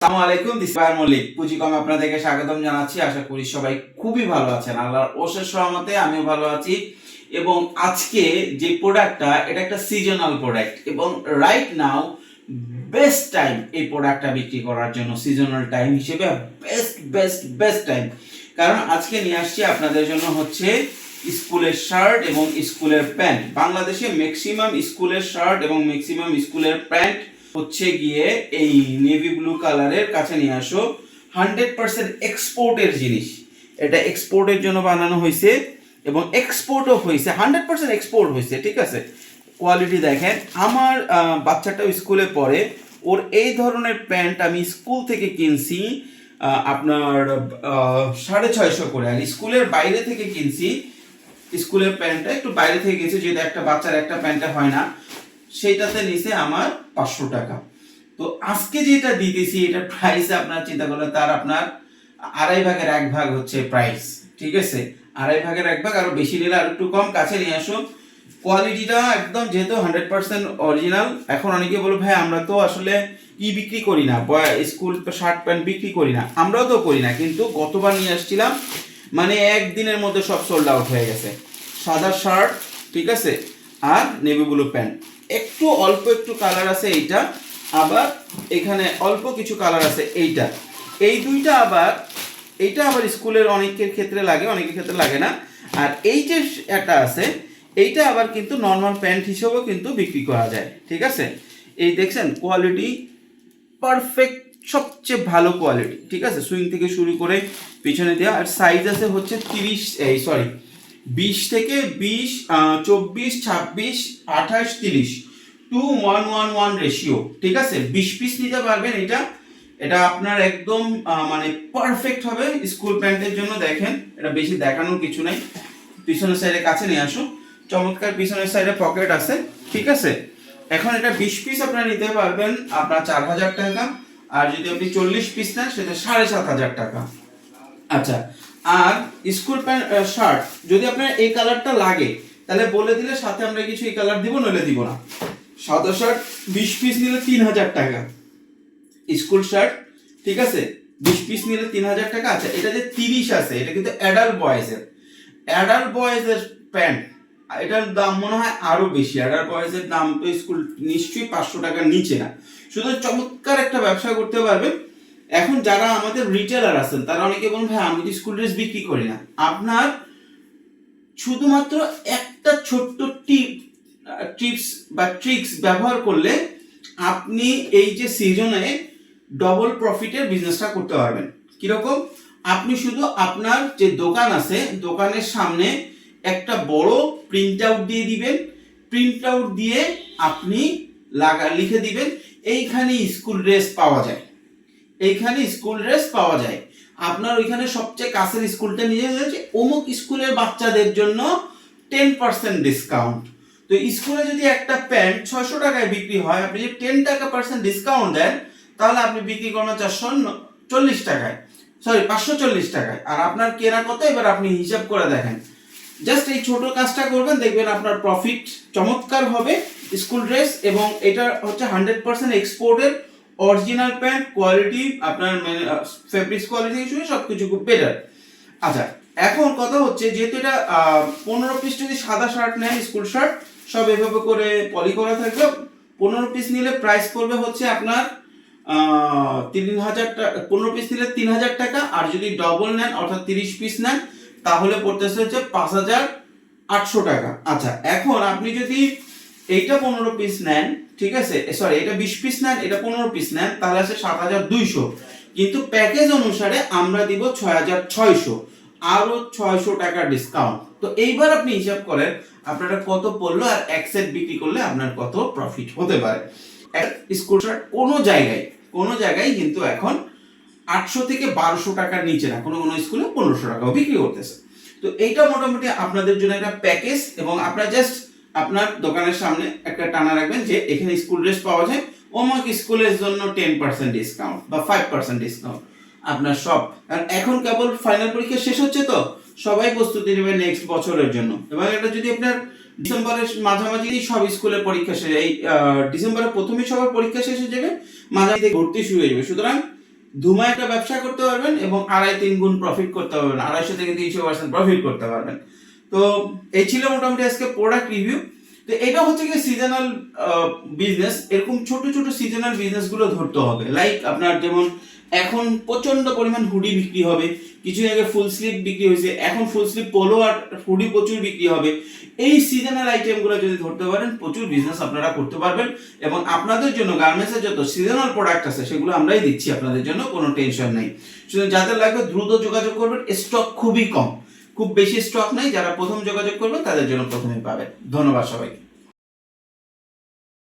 আলাইকুম দিসবার মল্লিক আপনাদেরকে স্বাগতম জানাচ্ছি। আশা করি সবাই খুবই ভালো আছেন। আমিও ভালো আছি। এবং আজকে যে প্রোডাক্টটা এটা একটা সিজনাল প্রোডাক্ট এবং রাইট নাও বেস্ট টাইম এই প্রোডাক্টটা বিক্রি করার জন্য সিজনাল টাইম হিসেবে বেস্ট বেস্ট বেস্ট টাইম কারণ আজকে নিয়ে আসছি আপনাদের জন্য হচ্ছে স্কুলের শার্ট এবং স্কুলের প্যান্ট বাংলাদেশে ম্যাক্সিমাম স্কুলের শার্ট এবং ম্যাক্সিমাম স্কুলের প্যান্ট হচ্ছে গিয়ে এই নেভি ব্লু কালারের কাছে নিয়ে আসো। হান্ড্রেড পার্সেন্ট এক্সপোর্টের জিনিস। এটা এক্সপোর্টের জন্য বানানো হয়েছে এবং এক্সপোর্টও হয়েছে। হান্ড্রেড পার্সেন্ট এক্সপোর্ট হয়েছে, ঠিক আছে? কোয়ালিটি দেখেন, আমার বাচ্চাটাও স্কুলে পড়ে। ওর এই ধরনের প্যান্ট আমি স্কুল থেকে কিনছি আপনার সাড়ে ছয়শো করে। আর স্কুলের বাইরে থেকে কিনছি স্কুলের প্যান্টটা একটু বাইরে থেকে গেছে যেটা একটা বাচ্চার একটা প্যান্টে হয় না। সেইটাতে নিছে আমার পাঁচশো টাকা। তো আজকে যেটা দিতেছি এটা প্রাইস আপনার চিন্তা করলে তার আপনার আড়াই ভাগের এক ভাগ হচ্ছে প্রাইস ঠিক আছে? আড়াই ভাগের এক ভাগ, আরও বেশি নিলে আর একটু কম কাছে নিয়ে আসো। কোয়ালিটিটা একদম যেহেতু হান্ড্রেড পার্সেন্ট অরিজিনাল এখন অনেকে বলো, ভাই, আমরা তো আসলে ই বিক্রি করি না? স্কুল শার্ট প্যান্ট বিক্রি করি না। আমরাও তো করি না, কিন্তু গতবার নিয়ে আসছিলাম মানে একদিনের মধ্যে সব সোল্ড আউট হয়ে গেছে। সাদা শার্ট ঠিক আছে? আর নেভি ব্লু প্যান্ট একটু অল্প একটু কালার আছে এইটা, আবার এখানে অল্প কিছু কালার আছে এইটা। এই দুইটা আবার, এইটা আবার স্কুলের অনেকের ক্ষেত্রে লাগে, অনেকের ক্ষেত্রে লাগে না। আর এই যে একটা আছে, এইটা আবার কিন্তু নর্মাল প্যান্ট হিসেবেও কিন্তু বিক্রি করা যায়, ঠিক আছে? এই দেখছেন কোয়ালিটি পারফেক্ট সবচেয়ে ভালো কোয়ালিটি ঠিক আছে? সুইং থেকে শুরু করে পিছনে দেওয়া, আর সাইজ আছে হচ্ছে তিরিশ, এই সরি বিশ থেকে বিশ চব্বিশ, ছাব্বিশ, আঠাশ, তিরিশ। Two one one one ratio ঠিক আছে? বিশ পিস নিতে পারবেন এটা। এটা আপনার একদম মানে পারফেক্ট হবে স্কুল প্যান্টের জন্য, দেখেন। এটা বেশি দেখানোর কিছু নাই। পিছনের সাইডে কাছে নিয়ে আসুন। চমৎকার পিছনের সাইডে পকেট আছে, ঠিক আছে? এখন এটা বিশ পিস আপনারা নিতে পারবেন আপনার চার হাজার টাকা। আর যদি আপনি চল্লিশ পিস নেন, সেটা সাড়ে সাত হাজার টাকা। আচ্ছা আর স্কুল প্যান্ট শার্ট যদি আপনার এই কালারটা লাগে, তাহলে বলে দিলে সাথে আমরা কিছু এই কালার দিব, নইলে দিব না। সাদা শার্ট বিশ পিস নিলে তিন হাজার টাকা। স্কুল শার্ট ঠিক আছে? বিশ পিস নিলে তিন হাজার টাকা। আচ্ছা এটা যে তিরিশ আছে, এটা কিন্তু অ্যাডাল্ট বয়েজের অ্যাডাল্ট বয়েজের প্যান্ট এটার দাম মনে হয় আরও বেশি। অ্যাডাল্ট বয়েজের দাম তো স্কুল নিশ্চয়ই পাঁচশো টাকার নিচে না। শুধু চমৎকার একটা ব্যবসা করতে পারবেন এখন যারা আমাদের রিটেলার আছেন, তারা অনেকে বলেন, ভাই, আমি তো স্কুল ড্রেস বিক্রি করি না। আপনার শুধুমাত্র একটা ছোট্ট টিপ টিপস বা ট্রিক্স ব্যবহার করলে আপনি এই যে সিজনে ডবল প্রফিটের বিজনেসটা করতে পারবেন। কীরকম? আপনি শুধু আপনার যে দোকান আছে, দোকানের সামনে একটা বড় প্রিন্ট আউট দিয়ে দিবেন। প্রিন্ট আউট দিয়ে আপনি লাগা, লিখে দিবেন। এইখানে স্কুল ড্রেস পাওয়া যায়। এইখানে স্কুল ড্রেস পাওয়া যায়। আপনার ওইখানে সবচেয়ে কাছের স্কুলটা নিয়ে যাচ্ছে অমুক স্কুলের বাচ্চাদের জন্য টেন পার্সেন্ট ডিসকাউন্ট তো স্কুলে যদি একটা প্যান্ট ছয়শো টাকায় বিক্রি হয়, আপনি যদি টেন টাকা পার্সেন্ট ডিসকাউন্ট দেন, তাহলে আপনি বিক্রি করেন চারশো চল্লিশ টাকায়। সরি পাঁচশো চল্লিশ টাকায়। আর আপনার কেনা কত এবার আপনি হিসাব করে দেখেন। জাস্ট এই ছোট কাজটা করবেন, দেখবেন আপনার প্রফিট চমৎকার হবে স্কুল ড্রেস এবং এটা হচ্ছে হান্ড্রেড পার্সেন্ট এক্সপোর্টের অরিজিনাল প্যান্ট কোয়ালিটি আপনার মানে ফেব্রিক্স কোয়ালিটি হিসেবে সব কিছু খুব বেটার আচ্ছা এখন কথা হচ্ছে যেহেতু এটা পনেরো পিস যদি সাদা শার্ট নেন স্কুল শার্ট সব এভাবে করে পলি করা থাকবে পনেরো পিস নিলে প্রাইস পড়বে হচ্ছে আপনার তিন হাজার টাকা পনেরো পিস নিলে তিন হাজার টাকা, আর যদি ডবল নেন, অর্থাৎ তিরিশ পিস নেন, তাহলে পড়তেছে হচ্ছে পাঁচ হাজার আটশো টাকা। আচ্ছা এখন আপনি যদি এইটা পনেরো পিস নেন, ঠিক আছে? সরি এটা বিশ পিস নেন, এটা পনেরো পিস নেন, তাহলে আছে সাত হাজার দুইশো। কিন্তু প্যাকেজ অনুসারে আমরা দিব ছয় হাজার ছয়শো। আরও ছয়শো টাকা ডিসকাউন্ট তো এইবার আপনি হিসাব করেন, আপনারা কত পড়ল আর এক সেট বিক্রি করলে আপনার কত প্রফিট হতে পারে। স্কুল শার্ট কোনো জায়গায় কোনো জায়গায় কিন্তু এখন আটশো থেকে বারোশো টাকার নিচে না, কোনো কোনো স্কুলে পনেরোশো টাকাও বিক্রি করতেছে। তো এইটা মোটামুটি আপনাদের জন্য একটা প্যাকেজ এবং আপনার জাস্ট আপনার দোকানের সামনে একটা টানা রাখবেন যে এখানে স্কুল ড্রেস পাওয়া যায়। অমুক স্কুলের জন্য টেন পার্সেন্ট ডিসকাউন্ট বা ফাইভ পার্সেন্ট ডিসকাউন্ট আপনার সব। আর এখন কেবল ফাইনাল পরীক্ষা শেষ হচ্ছে তো, সবাই প্রস্তুতি নেবে নেক্সট বছরের জন্য। এবং এটা যদি আপনার ডিসেম্বরের মাঝামাঝি সব স্কুলের পরীক্ষা শেষ এই ডিসেম্বরের প্রথমে সবার পরীক্ষা শেষ হয়ে যাবে, মাঝামাঝি ভর্তি শুরু হয়ে যাবে। সুতরাং ধুমা একটা ব্যবসা করতে পারবেন এবং আড়াই তিন গুণ প্রফিট করতে পারবেন। আড়াইশো থেকে তিনশো পার্সেন্ট প্রফিট করতে পারবেন। তো এই ছিল মোটামুটি আজকে প্রোডাক্ট রিভিউ তো এটা হচ্ছে কি সিজনাল বিজনেস এরকম ছোট ছোট সিজনাল বিজনেসগুলো ধরতে হবে। লাইক আপনার যেমন এখন প্রচণ্ড পরিমাণ হুডি বিক্রি হবে। কিছু আগে ফুল স্লিপ বিক্রি হয়েছে, এখন ফুল স্লিপ পোলো আর হুডি প্রচুর বিক্রি হবে। এই সিজনাল আইটেমগুলো যদি ধরতে পারেন, প্রচুর বিজনেস আপনারা করতে পারবেন। এবং আপনাদের জন্য গার্মেন্টসের যত সিজনাল প্রোডাক্ট আছে, সেগুলো আমরাই দিচ্ছি। আপনাদের জন্য কোনো টেনশন নেই। শুধু যাদের লাগবে দ্রুত যোগাযোগ করবেন। স্টক খুবই কম। খুব বেশি স্টক নাই যারা প্রথম যোগাযোগ করবে তাদের জন্য প্রথমে পাবেন। ধন্যবাদ সবাইকে।